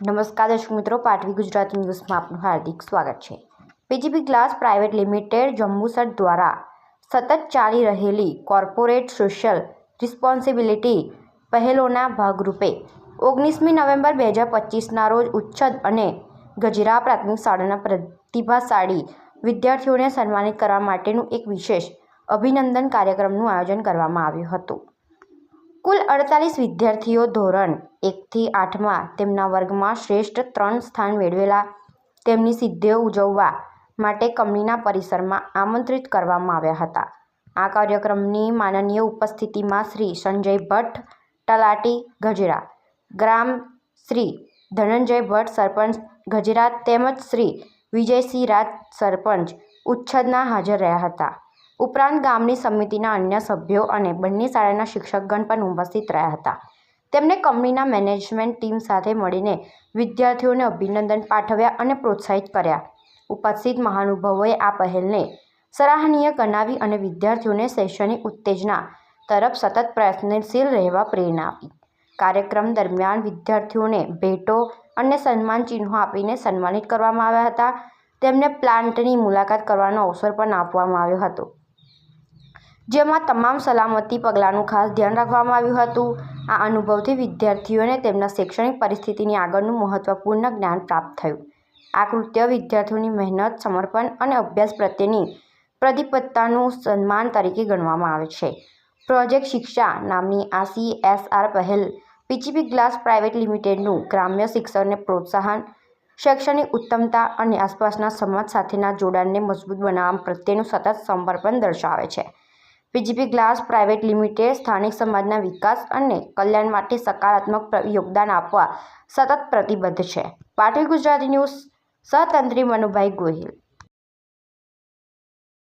નમસ્કાર દર્શક મિત્રો, પાટવી ગુજરાતી ન્યૂઝમાં આપનું હાર્દિક સ્વાગત છે. PGP glass private limited Jambusar દ્વારા સતત ચાલી રહેલી કોર્પોરેટ સોશિયલ રિસ્પોન્સિબિલિટી પહેલોના ભાગરૂપે ઓગણીસમી નવેમ્બર બે હજાર પચીસના રોજ ઉચ્છદ અને ગજરા પ્રાથમિક શાળાના પ્રતિભાશાળી વિદ્યાર્થીઓને સન્માનિત કરવા માટેનું એક વિશેષ અભિનંદન કાર્યક્રમનું આયોજન કરવામાં આવ્યું હતું. કુલ અડતાલીસ વિદ્યાર્થીઓ ધોરણ એકથી આઠમાં તેમના વર્ગમાં શ્રેષ્ઠ ત્રણ સ્થાન મેળવેલા તેમની સિદ્ધિઓ ઉજવવા માટે કંપનીના પરિસરમાં આમંત્રિત કરવામાં આવ્યા હતા. આ કાર્યક્રમની માનનીય ઉપસ્થિતિમાં શ્રી સંજય ભટ્ટ, તલાટી ગજરા, ગ્રામ શ્રી ધનંજય ભટ્ટ સરપંચ ગજરા તેમજ શ્રી વિજયસિંહ રાજ સરપંચ ઉચ્છદના હાજર રહ્યા હતા. ઉપરાંત ગામની સમિતિના અન્ય સભ્યો અને બંને શાળાના શિક્ષકગણ પણ ઉપસ્થિત રહ્યા હતા. તેમણે કંપનીના મેનેજમેન્ટ ટીમ સાથે મળીને વિદ્યાર્થીઓને અભિનંદન પાઠવ્યા અને પ્રોત્સાહિત કર્યા. ઉપસ્થિત મહાનુભાવોએ આ પહેલને સરાહનીય ગણાવી અને વિદ્યાર્થીઓને શૈક્ષણિક ઉત્તેજના તરફ સતત પ્રયત્નશીલ રહેવા પ્રેરણા આપી. કાર્યક્રમ દરમિયાન વિદ્યાર્થીઓને ભેટો અને સન્માન ચિહ્નો આપીને સન્માનિત કરવામાં આવ્યા હતા. તેમને પ્લાન્ટની મુલાકાત કરવાનો અવસર પણ આપવામાં આવ્યો હતો. જેમાં તમામ સલામતી પગલાંનું ખાસ ધ્યાન રાખવામાં આવ્યું હતું. આ અનુભવથી વિદ્યાર્થીઓને તેમના શૈક્ષણિક પરિસ્થિતિની આગળનું મહત્વપૂર્ણ જ્ઞાન પ્રાપ્ત થયું. આ કૃત્ય વિદ્યાર્થીઓની મહેનત, સમર્પણ અને અભ્યાસ પ્રત્યેની પ્રતિબદ્ધતાનું સન્માન તરીકે ગણવામાં આવે છે. પ્રોજેક્ટ શિક્ષા નામની આ સીએસઆર પહેલ પીજીપી ગ્લાસ પ્રાઇવેટ લિમિટેડનું ગ્રામ્ય શિક્ષણને પ્રોત્સાહન, શૈક્ષણિક ઉત્તમતા અને આસપાસના સમાજ સાથેના જોડાણને મજબૂત બનાવવા પ્રત્યેનું સતત સમર્પણ દર્શાવે છે. પીજીપી ગ્લાસ પ્રાઇવેટ લિમિટેડ સ્થાનિક સમાજના વિકાસ અને કલ્યાણ માટે સકારાત્મક યોગદાન આપવા સતત પ્રતિબદ્ધ છે. પાટવી ગુજરાતી ન્યૂઝ, સહતંત્રી મનુભાઈ ગોહિલ.